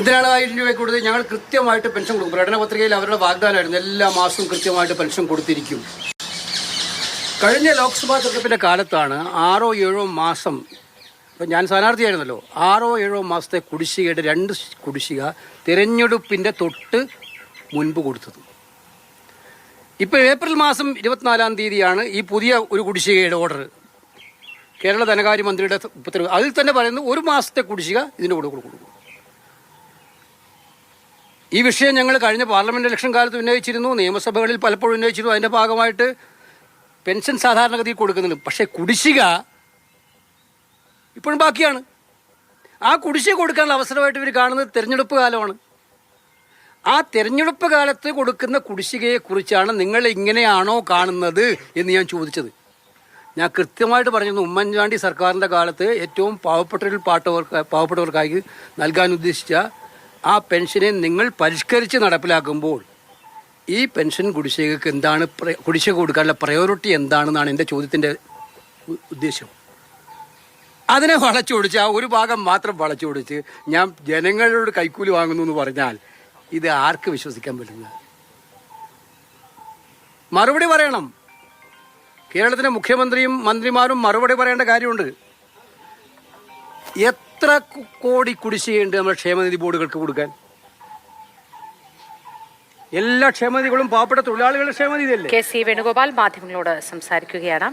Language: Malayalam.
ഇതിനാണ് ആയിരം രൂപ കൊടുത്ത് ഞങ്ങൾ കൃത്യമായിട്ട് പെൻഷൻ കൊടുക്കും. പ്രകടന പത്രികയിൽ അവരുടെ വാഗ്ദാനമായിരുന്നു. എല്ലാ മാസവും കൃത്യമായിട്ട് പെൻഷൻ കൊടുത്തിരിക്കും. കഴിഞ്ഞ ലോക്സഭാ തെരഞ്ഞെടുപ്പിന്റെ കാലത്താണ് ആറോ ഏഴോ മാസം ഇപ്പം ഞാൻ സ്ഥാനാർത്ഥിയായിരുന്നല്ലോ ആറോ ഏഴോ മാസത്തെ കുടിശ്ശികയുടെ രണ്ട് കുടിശ്ശിക തിരഞ്ഞെടുപ്പിന്റെ തൊട്ട് മുൻപ് കൊടുത്തത്. ഇപ്പോൾ ഏപ്രിൽ മാസം ഇരുപത്തിനാലാം തീയതിയാണ് ഈ പുതിയ ഒരു കുടിശ്ശികയുടെ ഓർഡർ. കേരള ധനകാര്യമന്ത്രിയുടെ ഉത്തരവ്. അതിൽ തന്നെ പറയുന്നത് ഒരു മാസത്തെ കുടിശ്ശിക ഇതിന്റെ കൂടെ കൊടുക്കും. ഈ വിഷയം ഞങ്ങൾ കഴിഞ്ഞ പാർലമെന്റ് ഇലക്ഷൻ കാലത്ത് ഉന്നയിച്ചിരുന്നു. നിയമസഭകളിൽ പലപ്പോഴും ഉന്നയിച്ചിരുന്നു. അതിന്റെ ഭാഗമായിട്ട് പെൻഷൻ സാധാരണഗതിയിൽ കൊടുക്കുന്നുണ്ട്. പക്ഷേ കുടിശ്ശിക ഇപ്പോഴും ബാക്കിയാണ്. ആ കുടിശ്ശിക കൊടുക്കാനുള്ള അവസരമായിട്ട് ഇവർ കാണുന്നത് തിരഞ്ഞെടുപ്പ് കാലമാണ്. ആ തിരഞ്ഞെടുപ്പ് കാലത്ത് കൊടുക്കുന്ന കുടിശ്ശികയെക്കുറിച്ചാണ് നിങ്ങൾ ഇങ്ങനെയാണോ കാണുന്നത് എന്ന് ഞാൻ ചോദിച്ചത്. ഞാൻ കൃത്യമായിട്ട് പറഞ്ഞിരുന്നു ഉമ്മൻചാണ്ടി സർക്കാരിന്റെ കാലത്ത് ഏറ്റവും പാവപ്പെട്ടവരിൽ പാട്ടവർക്ക് പാവപ്പെട്ടവർക്കായി നൽകാൻ ഉദ്ദേശിച്ച ആ പെൻഷനെ നിങ്ങൾ പരിഷ്കരിച്ച് നടപ്പിലാക്കുമ്പോൾ ഈ പെൻഷൻ കുടിശ്ശികക്ക് എന്താണ് കുടിശ്ശിക കൊടുക്കാനുള്ള പ്രയോറിറ്റി എന്താണെന്നാണ് എന്റെ ചോദ്യത്തിന്റെ ഉദ്ദേശം. അതിനെ വളച്ചൊടിച്ച് ആ ഒരു ഭാഗം മാത്രം വളച്ചൊടിച്ച് ഞാൻ ജനങ്ങളോട് കൈക്കൂലി വാങ്ങുന്നു എന്ന് പറഞ്ഞാൽ ഇത് ആർക്ക് വിശ്വസിക്കാൻ പറ്റുന്ന മറുപടി പറയണം. കേരളത്തിലെ മുഖ്യമന്ത്രിയും മന്ത്രിമാരും മറുപടി പറയേണ്ട കാര്യമുണ്ട്. എത്ര കോടി കുടിശ്ശികയുണ്ട് നമ്മുടെ ക്ഷേമനിധി ബോർഡുകൾക്ക് കൊടുക്കാൻ? എല്ലാ ക്ഷേമനിധികളും പാവപ്പെട്ട തൊഴിലാളികളുടെ ക്ഷേമനിധി അല്ലേ കെ സി വേണുഗോപാൽ മാധ്യമങ്ങളോട് സംസാരിക്കുകയാണ്.